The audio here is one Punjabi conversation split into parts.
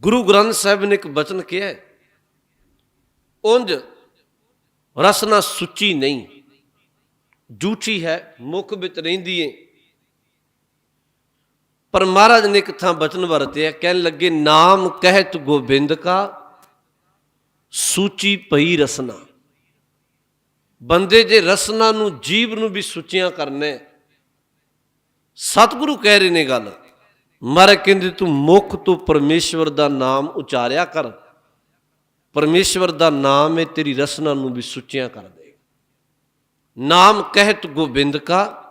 ਗੁਰੂ ਗ੍ਰੰਥ ਸਾਹਿਬ ਨੇ ਇੱਕ ਬਚਨ ਕਿਹਾ ਹੈ, ਰਸਨਾ ਸੁੱਚੀ ਨਹੀਂ ਜੂਠੀ ਹੈ ਮੁਖ ਵਿੱਚ ਰਹਿੰਦੀ ਏ। ਪਰ ਮਹਾਰਾਜ ਨੇ ਇੱਕ ਥਾਂ ਬਚਨ ਵਰਤਿਆ ਕਹਿਣ ਲੱਗੇ ਨਾਮ ਕਹਿਤ ਗੋਬਿੰਦ ਕਾ ਸੂਚੀ ਪਈ ਰਸਨਾ। ਬੰਦੇ ਜੇ ਰਸਨਾ ਨੂੰ ਜੀਵ ਨੂੰ ਵੀ ਸੁੱਚੀਆਂ ਕਰਨਾ ਸਤਿਗੁਰੂ ਕਹਿ ਰਹੇ ਨੇ ਗੱਲ। ਮਹਾਰਾਜ ਕਹਿੰਦੇ ਤੂੰ ਮੁਖ ਤੋਂ ਪਰਮੇਸ਼ਵਰ ਦਾ ਨਾਮ ਉਚਾਰਿਆ ਕਰ। ਪਰਮੇਸ਼ਵਰ ਦਾ ਨਾਮ ਹੈ ਤੇਰੀ ਰਸਨਾ ਨੂੰ ਵੀ ਸੁੱਚੀਆਂ ਕਰ ਦੇ। ਨਾਮ ਕਹਿਤ ਗੋਬਿੰਦ ਕਾ,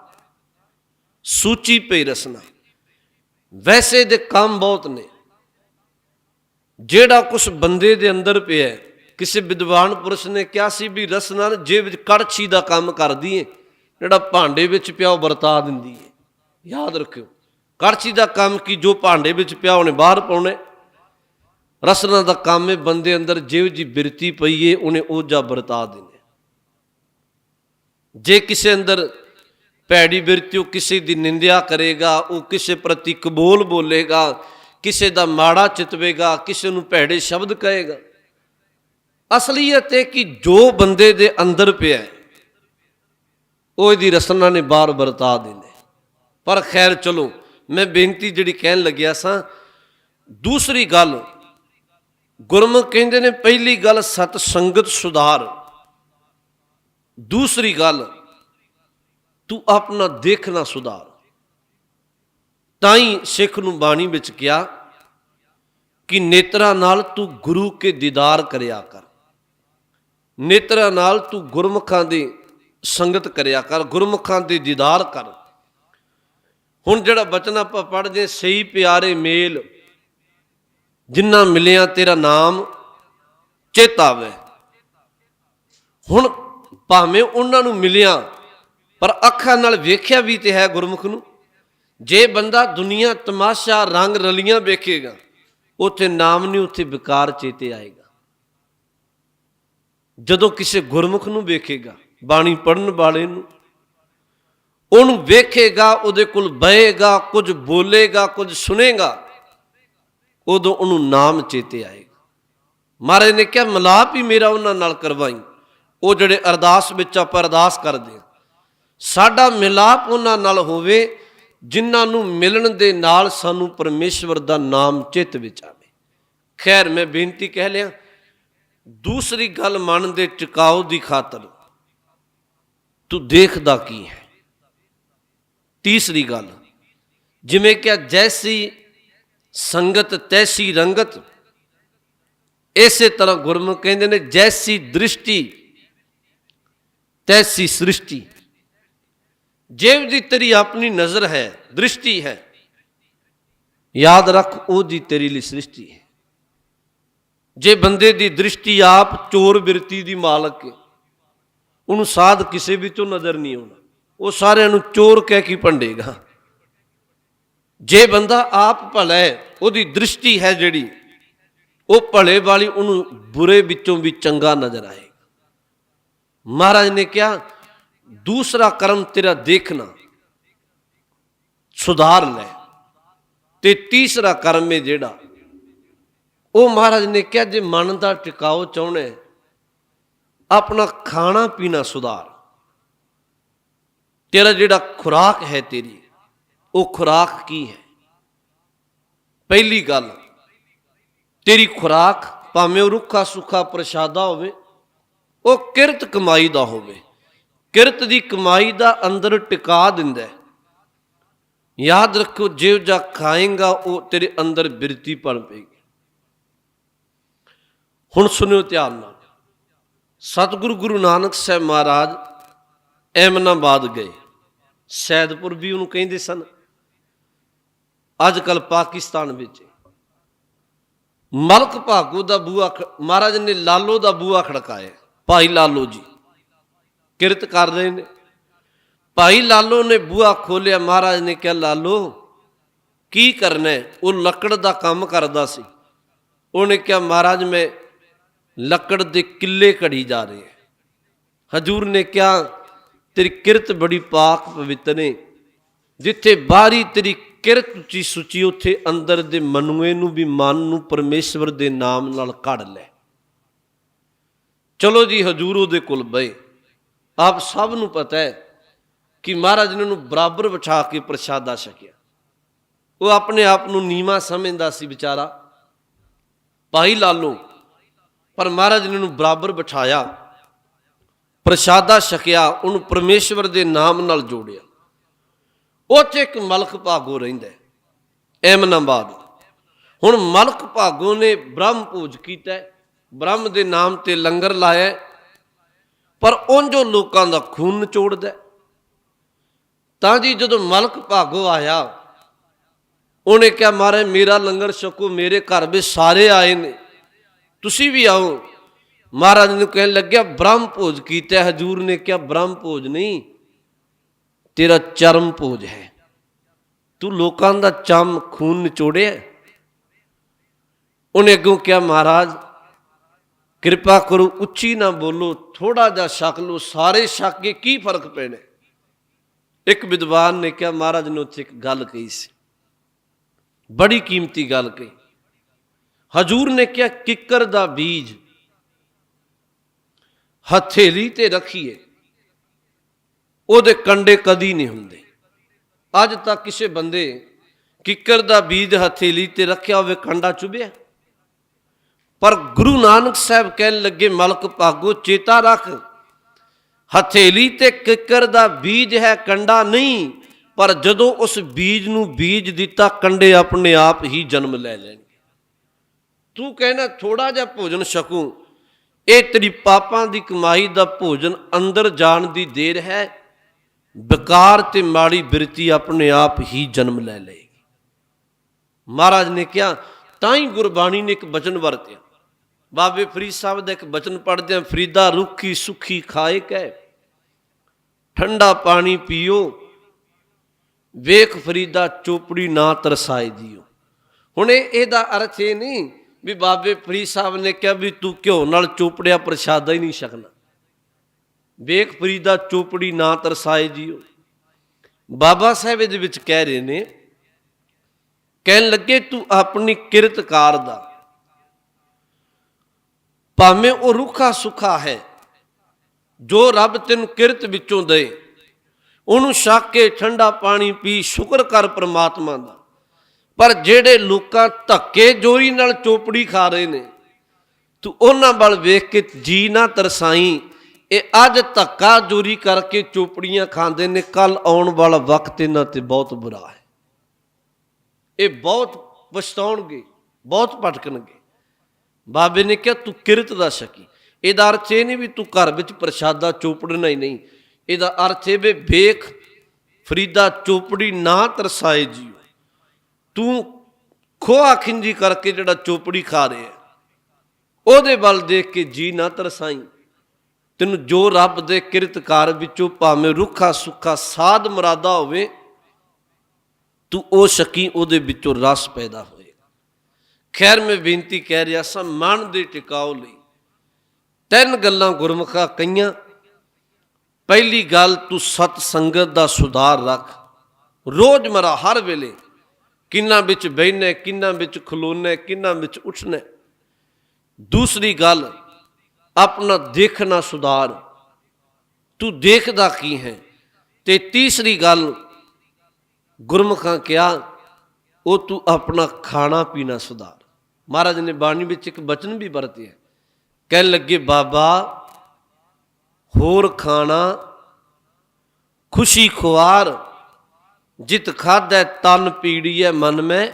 ਸੂਚੀ ਪਈ ਰਸਨਾ। ਵੈਸੇ ਦੇ ਕੰਮ ਬਹੁਤ ਨੇ। ਜਿਹੜਾ ਕੁਝ ਬੰਦੇ ਦੇ ਅੰਦਰ ਪਿਆ ਕਿਸੇ ਵਿਦਵਾਨ ਪੁਰਸ਼ ਨੇ ਕਿਹਾ ਸੀ ਵੀ ਰਸਨਾ ਜੇ ਵਿੱਚ ਕੜਛੀ ਦਾ ਕੰਮ ਕਰਦੀ ਏ, ਜਿਹੜਾ ਭਾਂਡੇ ਵਿੱਚ ਪਿਆ ਉਹ ਵਰਤਾ ਦਿੰਦੀ ਏ। ਯਾਦ ਰੱਖਿਓ। ਕੜਛੀ ਦਾ ਕੰਮ ਕੀ? ਜੋ ਭਾਂਡੇ ਵਿੱਚ ਪਿਆ ਉਹਨੇ ਬਾਹਰ ਪਾਉਣੇ। ਰਸਨਾ ਦਾ ਕੰਮ ਹੈ ਬੰਦੇ ਅੰਦਰ ਜਿਉ ਜੀ ਬਿਰਤੀ ਪਈ ਏ, ਉਹਨੇ ਉਹ ਜਾ ਵਰਤਾ ਦੇਣੇ। ਜੇ ਕਿਸੇ ਅੰਦਰ ਭੈੜੀ ਬਿਰਤੀ, ਉਹ ਕਿਸੇ ਦੀ ਨਿੰਦਿਆ ਕਰੇਗਾ, ਉਹ ਕਿਸੇ ਪ੍ਰਤੀ ਕਬੂਲ ਬੋਲੇਗਾ, ਕਿਸੇ ਦਾ ਮਾੜਾ ਚਿਤਵੇਗਾ, ਕਿਸੇ ਨੂੰ ਭੈੜੇ ਸ਼ਬਦ ਕਹੇਗਾ। ਅਸਲੀਅਤ ਇਹ ਕਿ ਜੋ ਬੰਦੇ ਦੇ ਅੰਦਰ ਪਿਆ ਉਹ ਇਹਦੀ ਰਸਨਾ ਨੇ ਬਾਹਰ ਵਰਤਾ ਦੇਣੇ। ਪਰ ਖੈਰ ਚਲੋ ਮੈਂ ਬੇਨਤੀ ਜਿਹੜੀ ਕਹਿਣ ਲੱਗਿਆ ਸਾਂ, ਦੂਸਰੀ ਗੱਲ, ਗੁਰਮੁਖ ਕਹਿੰਦੇ ਨੇ ਪਹਿਲੀ ਗੱਲ ਸਤ ਸੰਗਤ ਸੁਧਾਰ। ਦੂਸਰੀ ਗੱਲ, ਤੂੰ ਆਪਣਾ ਦੇਖਣਾ ਸੁਧਾਰ। ਤਾਂ ਹੀ ਸਿੱਖ ਨੂੰ ਬਾਣੀ ਵਿੱਚ ਕਿਹਾ ਕਿ ਨੇਤਰਾਂ ਨਾਲ ਤੂੰ ਗੁਰੂ ਕੇ ਦੀਦਾਰ ਕਰਿਆ ਕਰ। ਨੇਤਰਾਂ ਨਾਲ ਤੂੰ ਗੁਰਮੁਖਾਂ ਦੀ ਸੰਗਤ ਕਰਿਆ ਕਰ, ਗੁਰਮੁਖਾਂ ਦੇ ਦੀਦਾਰ ਕਰ। ਹੁਣ ਜਿਹੜਾ ਬਚਨ ਆਪਾਂ ਪੜ੍ਹਦੇ ਸਹੀ ਪਿਆਰੇ ਮੇਲ, ਜਿੰਨਾ ਮਿਲਿਆ ਤੇਰਾ ਨਾਮ ਚੇਤਾਵੇ ਹੁਣ ਭਾਵੇਂ ਉਹਨਾਂ ਨੂੰ ਮਿਲਿਆ, ਪਰ ਅੱਖਾਂ ਨਾਲ ਵੇਖਿਆ ਵੀ ਤੇ ਹੈ ਗੁਰਮੁਖ ਨੂੰ। ਜੇ ਬੰਦਾ ਦੁਨੀਆ ਤਮਾਸ਼ਾ ਰੰਗ ਰਲੀਆਂ ਵੇਖੇਗਾ, ਉੱਥੇ ਨਾਮ ਨਹੀਂ, ਉੱਥੇ ਵਿਕਾਰ ਚੇਤੇ ਆਏਗਾ। ਜਦੋਂ ਕਿਸੇ ਗੁਰਮੁਖ ਨੂੰ ਵੇਖੇਗਾ, ਬਾਣੀ ਪੜਨ ਵਾਲੇ ਨੂੰ ਉਹਨੂੰ ਵੇਖੇਗਾ, ਉਹਦੇ ਕੋਲ ਬਹੇਗਾ ਕੁਝ ਬੋਲੇਗਾ, ਕੁਝ ਸੁਨੇਗਾ ਉਦੋਂ ਉਹਨੂੰ ਨਾਮ ਚੇਤੇ ਆਏਗਾ। ਮਹਾਰਾਜ ਨੇ ਕਿਹਾ, ਮਲਾਪ ਹੀ ਮੇਰਾ ਉਹਨਾਂ ਨਾਲ ਕਰਵਾਈ। ਉਹ ਜਿਹੜੇ ਅਰਦਾਸ ਵਿੱਚ ਆਪਾਂ ਅਰਦਾਸ ਕਰਦੇ ਹਾਂ, ਸਾਡਾ ਮਿਲਾਪ ਉਹਨਾਂ ਨਾਲ ਹੋਵੇ, ਜਿਨ੍ਹਾਂ ਨੂੰ ਮਿਲਣ ਦੇ ਨਾਲ ਸਾਨੂੰ ਪਰਮੇਸ਼ਵਰ ਦਾ ਨਾਮ ਚਿੱਤ ਵਿੱਚ ਆਵੇ। ਖੈਰ, ਮੈਂ ਬੇਨਤੀ ਕਹਿ ਲਿਆ, ਦੂਸਰੀ ਗੱਲ ਮਨ ਦੇ ਟਿਕਾਉ ਦੀ ਖਾਤਰ, ਤੂੰ ਦੇਖਦਾ ਕੀ ਹੈ? ਤੀਸਰੀ ਗੱਲ, ਜਿਵੇਂ ਕਿ ਜੈਸੀ ਸੰਗਤ ਤੈਸੀ ਰੰਗਤ, ਇਸੇ ਤਰ੍ਹਾਂ ਗੁਰਮੁਖ ਕਹਿੰਦੇ ਨੇ ਜੈਸੀ ਦ੍ਰਿਸ਼ਟੀ, ਤੈਸੀ ਸ੍ਰਿਸ਼ਟੀ। ਜਿਵ ਦੀ ਤੇਰੀ ਆਪਣੀ ਨਜ਼ਰ ਹੈ, ਦ੍ਰਿਸ਼ਟੀ ਹੈ, ਯਾਦ ਰੱਖ ਉਹਦੀ ਤੇਰੀ ਲਈ ਸ੍ਰਿਸ਼ਟੀ ਹੈ। ਜੇ ਬੰਦੇ ਦੀ ਦ੍ਰਿਸ਼ਟੀ ਆਪ ਚੋਰ ਬਿਰਤੀ ਦੀ ਮਾਲਕ ਹੈ, ਉਹਨੂੰ ਸਾਧ ਕਿਸੇ ਵਿੱਚੋਂ ਨਜ਼ਰ ਨਹੀਂ ਆਉਣਾ। ਉਹ ਸਾਰਿਆਂ ਨੂੰ ਚੋਰ ਕਹਿ ਕੇ ਭੰਡੇਗਾ। ਜੇ ਬੰਦਾ ਆਪ ਭਲਾ ਹੈ, ਉਹਦੀ ਦ੍ਰਿਸ਼ਟੀ ਹੈ ਜਿਹੜੀ, ਉਹ ਭਲੇ ਵਾਲੀ, ਉਹਨੂੰ ਬੁਰੇ ਵਿੱਚੋਂ ਵੀ ਚੰਗਾ ਨਜ਼ਰ ਆਏਗਾ। ਮਹਾਰਾਜ ਨੇ ਕਿਹਾ, ਦੂਸਰਾ ਕਰਮ ਤੇਰਾ ਦੇਖਣਾ, ਸੁਧਾਰ ਲੈ। ਤੇ ਤੀਸਰਾ ਕਰਮ ਹੈ ਜਿਹੜਾ, ਉਹ ਮਹਾਰਾਜ ਨੇ ਕਿਹਾ, ਜੇ ਮਨ ਦਾ ਟਿਕਾਓ ਚਾਹੁੰਦਾ ਆਪਣਾ ਖਾਣਾ ਪੀਣਾ ਸੁਧਾਰ। ਤੇਰਾ ਜਿਹੜਾ ਖੁਰਾਕ ਹੈ ਤੇਰੀ, ਉਹ ਖੁਰਾਕ ਕੀ ਹੈ? ਪਹਿਲੀ ਗੱਲ, ਤੇਰੀ ਖੁਰਾਕ ਭਾਵੇਂ ਉਹ ਰੁੱਖਾ ਸੁੱਖਾ ਪ੍ਰਸ਼ਾਦਾ ਹੋਵੇ, ਉਹ ਕਿਰਤ ਕਮਾਈ ਦਾ ਹੋਵੇ। ਕਿਰਤ ਦੀ ਕਮਾਈ ਦਾ ਅੰਦਰ ਟਿਕਾ ਦਿੰਦਾ ਹੈ। ਯਾਦ ਰੱਖੋ ਜਿਉ ਜਾ ਖਾਏਗਾ, ਉਹ ਤੇਰੇ ਅੰਦਰ ਬਿਰਤੀ ਪਣ ਪਏਗੀ। ਹੁਣ ਸੁਣਿਓ ਧਿਆਨ ਨਾਲ। ਸਤਿਗੁਰੂ ਗੁਰੂ ਨਾਨਕ ਸਾਹਿਬ ਮਹਾਰਾਜ ਐਮਨਾਬਾਦ ਗਏ। ਸੈਦਪੁਰ ਵੀ ਉਹਨੂੰ ਕਹਿੰਦੇ ਸਨ ਅੱਜ ਕੱਲ ਪਾਕਿਸਤਾਨ ਵਿੱਚ। ਮਲਕ ਭਾਗੋ ਦਾ ਬੂਆ ਮਹਾਰਾਜ ਨੇ ਲਾਲੋ ਦਾ ਬੂਆ ਖੜਕਾਇਆ, ਭਾਈ ਲਾਲੋ ਜੀ। ਕਿਰਤ ਕਰ ਰਹੇ ਨੇ। ਭਾਈ ਲਾਲੋ ਨੇ ਬੂਆ ਖੋਲਿਆ ਮਹਾਰਾਜ ਨੇ ਕਿਹਾ, ਲਾਲੋ, ਕੀ ਕਰਨਾ ਉਹ ਲੱਕੜ ਦਾ ਕੰਮ ਕਰਦਾ ਸੀ। ਉਹਨੇ ਕਿਹਾ, ਮਹਾਰਾਜ, ਮੈਂ ਲੱਕੜ ਦੇ ਕਿੱਲੇ ਘੜੀ ਜਾ ਰਹੇ। ਹਜੂਰ ਨੇ ਕਿਹਾ ਤੇਰੀ ਕਿਰਤ ਬੜੀ ਪਾਕ ਪਵਿੱਤਰ ਨੇ। ਜਿੱਥੇ ਬਾਹਰੀ ਤੇਰੀ ਕਿਰਤ ਉੱਚੀ ਸੁਚੀ, ਉੱਥੇ ਅੰਦਰ ਦੇ ਮਨੂਏ ਨੂੰ ਵੀ ਮਨ ਨੂੰ ਪਰਮੇਸ਼ਵਰ ਦੇ ਨਾਮ ਨਾਲ ਕੱਢ ਲੈ। ਚਲੋ ਜੀ, ਹਜੂਰ ਉਹਦੇ ਕੋਲ ਬਏ। ਆਪ ਸਭ ਨੂੰ ਪਤਾ ਹੈ ਕਿ ਮਹਾਰਾਜ ਨੇ ਉਹਨੂੰ ਬਰਾਬਰ ਬਿਠਾ ਕੇ ਪ੍ਰਸ਼ਾਦਾ ਛਕਿਆ। ਉਹ ਆਪਣੇ ਆਪ ਨੂੰ ਨੀਵਾ ਸਮਝਦਾ ਸੀ ਵਿਚਾਰਾ। ਭਾਈ ਲਾਲੋ, ਪਰ ਮਹਾਰਾਜ ਨੇ ਉਹਨੂੰ ਬਰਾਬਰ ਬਿਠਾਇਆ। ਪ੍ਰਸ਼ਾਦਾ ਛਕਿਆ ਉਹਨੂੰ ਪਰਮੇਸ਼ਵਰ ਦੇ ਨਾਮ ਨਾਲ ਜੋੜਿਆ। ਉਹ 'ਚ ਇੱਕ ਮਲਕ ਭਾਗੋ ਰਹਿੰਦਾ ਐਮਨਾਬਾਦ। ਹੁਣ ਮਲਕ ਭਾਗੋ ਨੇ ਬ੍ਰਹਮ ਪੂਜ ਕੀਤਾ ਬ੍ਰਹਮ ਦੇ ਨਾਮ ਤੇ ਲੰਗਰ ਲਾਇਆ ਹੈ, ਪਰ ਉਂਝੋ ਲੋਕਾਂ ਦਾ ਖੂਨ ਨਿਚੋੜਦਾ ਤਾਂ ਜੀ ਜਦੋਂ ਮਲਕ ਭਾਗੋ ਆਇਆ ਉਹਨੇ ਕਿਹਾ ਮਾਰੇ ਮੇਰਾ ਲੰਗਰ ਛਕੋ ਮੇਰੇ ਘਰ ਵਿੱਚ ਸਾਰੇ ਆਏ ਨੇ। ਤੁਸੀਂ ਵੀ ਆਓ ਮਹਾਰਾਜ ਨੂੰ ਕਹਿਣ ਲੱਗਿਆ ਬ੍ਰਹਮ ਭੋਜ ਕੀਤਾ ਹੈ। ਹਜੂਰ ਨੇ ਕਿਹਾ ਬ੍ਰਹਮ ਭੋਜ ਨਹੀਂ ਤੇਰਾ ਚਰਮ ਭੋਜ ਹੈ ਤੂੰ ਲੋਕਾਂ ਦਾ ਚਮ ਖੂਨ ਨਿਚੋੜਿਆ ਹੈ। ਉਹਨੇ ਅੱਗੋਂ ਕਿਹਾ ਮਹਾਰਾਜ ਕਿਰਪਾ ਕਰੋ ਉੱਚੀ ਨਾ ਬੋਲੋ ਥੋੜਾ ਜਿਹਾ ਛਕ ਲਓ ਸਾਰੇ ਛਕ ਕੇ ਕੀ ਫ਼ਰਕ ਪੈਣਾ ਇੱਕ ਵਿਦਵਾਨ ਨੇ ਕਿਹਾ ਮਹਾਰਾਜ ਨੇ ਉੱਥੇ ਇੱਕ ਗੱਲ ਕਹੀ ਸੀ ਬੜੀ ਕੀਮਤੀ ਗੱਲ ਕਹੀ ਹਜੂਰ ਨੇ ਕਿਹਾ ਕਿੱਕਰ ਦਾ ਬੀਜ ਹਥੇਲੀ ਤੇ ਰੱਖੀਏ। ਉਹਦੇ ਕੰਡੇ ਕਦੀ ਨਹੀਂ ਹੁੰਦੇ। ਅੱਜ ਤੱਕ ਕਿਸੇ ਬੰਦੇ ਕਿੱਕਰ ਦਾ ਬੀਜ ਹਥੇਲੀ ਤੇ ਰੱਖਿਆ ਹੋਵੇ, ਕੰਡਾ ਚੁਭਿਆ। ਪਰ ਗੁਰੂ ਨਾਨਕ ਸਾਹਿਬ ਕਹਿਣ ਲੱਗੇ, ਮਲਕ ਭਾਗੋ, ਚੇਤਾ ਰੱਖ। ਹਥੇਲੀ ਤੇ ਕਿੱਕਰ ਦਾ ਬੀਜ ਹੈ, ਕੰਡਾ ਨਹੀਂ। ਪਰ ਜਦੋਂ ਉਸ ਬੀਜ ਨੂੰ ਬੀਜ ਦਿੱਤਾ, ਕੰਡੇ ਆਪਣੇ ਆਪ ਹੀ ਜਨਮ ਲੈ ਲੈਣਗੇ। ਤੂੰ ਕਹਿਣਾ ਥੋੜਾ ਜਿਹਾ ਭੋਜਨ ਛਕੂੰ। ਇਹ ਤੇਰੀ ਪਾਪਾਂ ਦੀ ਕਮਾਈ ਦਾ ਭੋਜਨ ਅੰਦਰ ਜਾਣ ਦੀ ਦੇਰ ਹੈ। ਵਿਕਾਰ ਤੇ ਮਾੜੀ ਬਿਰਤੀ ਆਪਣੇ ਆਪ ਹੀ ਜਨਮ ਲੈ ਲਏਗੀ। ਮਹਾਰਾਜ ਨੇ ਕਿਹਾ, ਤਾਂ ਹੀ ਗੁਰਬਾਣੀ ਨੇ ਇੱਕ ਬਚਨ ਵਰਤਿਆ। ਬਾਬੇ ਫਰੀਦ ਸਾਹਿਬ ਦਾ ਇੱਕ ਬਚਨ ਪੜ੍ਹਦੇ ਆ ਫਰੀਦਾ ਰੁੱਖੀ ਸੁਖੀ ਖਾਏ ਕੈ ਠੰਡਾ ਪਾਣੀ ਪੀਓ, ਵੇਖ ਫਰੀਦਾ ਚੋਪੜੀ ਨਾ ਤਰਸਾਏ ਦਿਓ। ਹੁਣ ਇਹਦਾ ਅਰਥ ਇਹ ਨਹੀਂ ਵੀ ਬਾਬੇ ਫਰੀਦ ਸਾਹਿਬ ਨੇ ਕਿਹਾ ਵੀ ਤੂੰ ਘਿਓ ਨਾਲ ਚੋਪੜਿਆ ਪ੍ਰਸ਼ਾਦਾ ਹੀ ਨਹੀਂ ਛਕਣਾ। ਵੇਖ ਫਰੀਦਾ ਚੋਪੜੀ ਨਾ ਤਰਸਾਏ ਜੀਓ। ਬਾਬਾ ਸਾਹਿਬ ਇਹਦੇ ਵਿੱਚ ਕਹਿ ਰਹੇ ਨੇ, ਕਹਿਣ ਲੱਗੇ ਤੂੰ ਆਪਣੀ ਕਿਰਤਕਾਰ ਦਾ। ਭਾਵੇਂ ਉਹ ਰੁੱਖਾ ਸੁੱਖਾ ਹੈ, ਜੋ ਰੱਬ ਤੈਨੂੰ ਕਿਰਤ ਵਿੱਚੋਂ ਦੇ, ਉਹਨੂੰ ਛੱਕ ਕੇ ਠੰਡਾ ਪਾਣੀ ਪੀ, ਸ਼ੁਕਰ ਕਰ ਪ੍ਰਮਾਤਮਾ ਦਾ। ਪਰ ਜਿਹੜੇ ਲੋਕਾਂ ਧੱਕੇ ਜੋਰੀ ਨਾਲ ਚੋਪੜੀ ਖਾ ਰਹੇ ਨੇ, ਤੂੰ ਉਹਨਾਂ ਵੱਲ ਵੇਖ ਕੇ ਜੀ ਨਾ ਤਰਸਾਈ, ਇਹ ਅੱਜ ਧੱਕਾ ਜੋਰੀ ਕਰਕੇ ਚੋਪੜੀਆਂ ਖਾਂਦੇ ਨੇ ਕੱਲ ਆਉਣ ਵਾਲਾ ਵਕਤ ਇਹਨਾਂ ਤੇ ਬਹੁਤ ਬੁਰਾ ਹੈ। ਇਹ ਬਹੁਤ ਪਛਤਾਉਣਗੇ, ਬਹੁਤ ਭਟਕਣਗੇ। ਬਾਬੇ ਨੇ ਕਿਹਾ, ਤੂੰ ਕਿਰਤ ਦਾ ਸ਼ਕੀ। ਇਹਦਾ ਅਰਥ ਇਹ ਨਹੀਂ ਵੀ ਤੂੰ ਘਰ ਵਿੱਚ ਪ੍ਰਸ਼ਾਦਾ ਚੋਪੜਨਾ ਹੀ ਨਹੀਂ। ਇਹਦਾ ਅਰਥ ਇਹ ਵੀ ਵੇਖ, ਫਰੀਦਾ ਚੋਪੜੀ ਨਾ ਤਰਸਾਏ ਜੀਓ। ਤੂੰ ਖੋਆ ਖਿੰਜੀ ਕਰਕੇ ਜਿਹੜਾ ਚੋਪੜੀ ਖਾ ਰਿਹਾ ਉਹਦੇ ਵੱਲ ਦੇਖ ਕੇ ਜੀ ਨਾ ਤਰਸਾਈ। ਤੈਨੂੰ ਜੋ ਰੱਬ ਦੇ ਕਿਰਤਕਾਰ ਵਿੱਚੋਂ ਭਾਵੇਂ ਰੁੱਖਾ ਸੁੱਖਾ ਸਾਧ ਮਰਾਦਾ ਹੋਵੇ, ਤੂੰ ਉਹ ਸ਼ਕੀ ਉਹਦੇ ਵਿੱਚੋਂ ਰਸ ਪੈਦਾ ਹੋਏਗਾ ਖੈਰ ਮੈਂ ਬੇਨਤੀ ਕਹਿ ਰਿਹਾ ਸਾਂ, ਮਨ ਦੇ ਟਿਕਾਓ ਲਈ। ਤਿੰਨ ਗੱਲਾਂ ਗੁਰਮੁਖਾ ਕਈਆਂ ਪਹਿਲੀ ਗੱਲ, ਤੂੰ ਸਤ ਸੰਗਤ ਦਾ ਸੁਧਾਰ ਰੱਖ। ਰੋਜ਼ ਮਰਾ ਹਰ ਵੇਲੇ ਕਿੰਨਾ ਵਿੱਚ ਬਹਿਨੇ, ਕਿੰਨਾ ਵਿੱਚ ਖਲੋਨੇ, ਕਿੰਨਾ ਵਿੱਚ ਉੱਠਣਾ ਦੂਸਰੀ ਗੱਲ, ਆਪਣਾ ਦੇਖਣਾ ਸੁਧਾਰ। ਤੂੰ ਦੇਖਦਾ ਕੀ ਹੈ? ਤੇ ਤੀਸਰੀ ਗੱਲ, ਗੁਰਮੁਖਾਂ ਕਿਹਾ, ਉਹ ਤੂੰ ਆਪਣਾ ਖਾਣਾ ਪੀਣਾ ਸੁਧਾਰ। ਮਹਾਰਾਜ ਨੇ ਬਾਣੀ ਵਿੱਚ ਇੱਕ ਬਚਨ ਵੀ ਵਰਤਿਆ। ਕਹਿਣ ਲੱਗੇ, ਬਾਬਾ, ਹੋਰ ਖਾਣਾ, ਖੁਸ਼ੀ ਖੁਆਰ ਜਿਤ ਖਾਦੈ ਤਨ ਪੀੜੀਐ ਮਨ ਮੈਂ,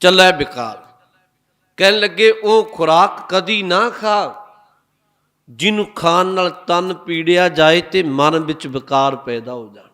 ਚੱਲੈ ਬਿਕਾਰ ਕਹਿਣ ਲੱਗੇ, ਉਹ ਖੁਰਾਕ ਕਦੀ ਨਾ ਖਾ। ਜਿਹਨੂੰ ਖਾਣ ਨਾਲ ਤਨ ਪੀੜਿਆ ਜਾਏ ਤੇ ਮਨ ਵਿੱਚ ਵਿਕਾਰ ਪੈਦਾ ਹੋ ਜਾਣ।